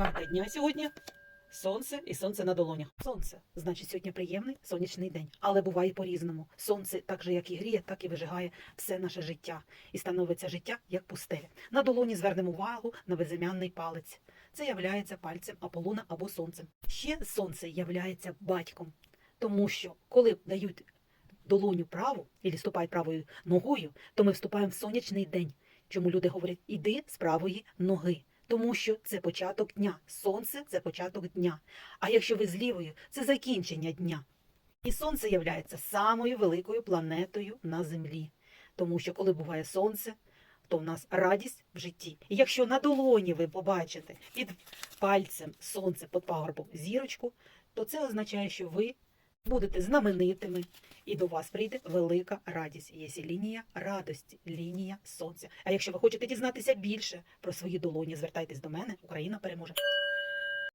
Карта дня сьогодні. Сонце і сонце на долонях. Сонце, значить, сьогодні приємний сонячний день, але буває по-різному. Сонце так же, як і гріє, так і вижигає все наше життя, і становиться життя як пустеля. На долоні звернемо увагу на безім'янний палець. Це являється пальцем Аполлона або сонцем. Ще сонце являється батьком, тому що коли дають долоню праву і ступають правою ногою, то ми вступаємо в сонячний день. Чому люди говорять іди з правої ноги? Тому що це початок дня. Сонце це початок дня. А якщо ви з лівою, це закінчення дня. І сонце являється самою великою планетою на землі. Тому що коли буває сонце, то в нас радість в житті. І якщо на долоні ви побачите під пальцем сонце під пагорбом зірочку, то це означає, що ви будете знаменитими, і до вас прийде велика радість. Є лінія радості, лінія сонця. А якщо ви хочете дізнатися більше про свої долоні, звертайтесь до мене, Україна переможе.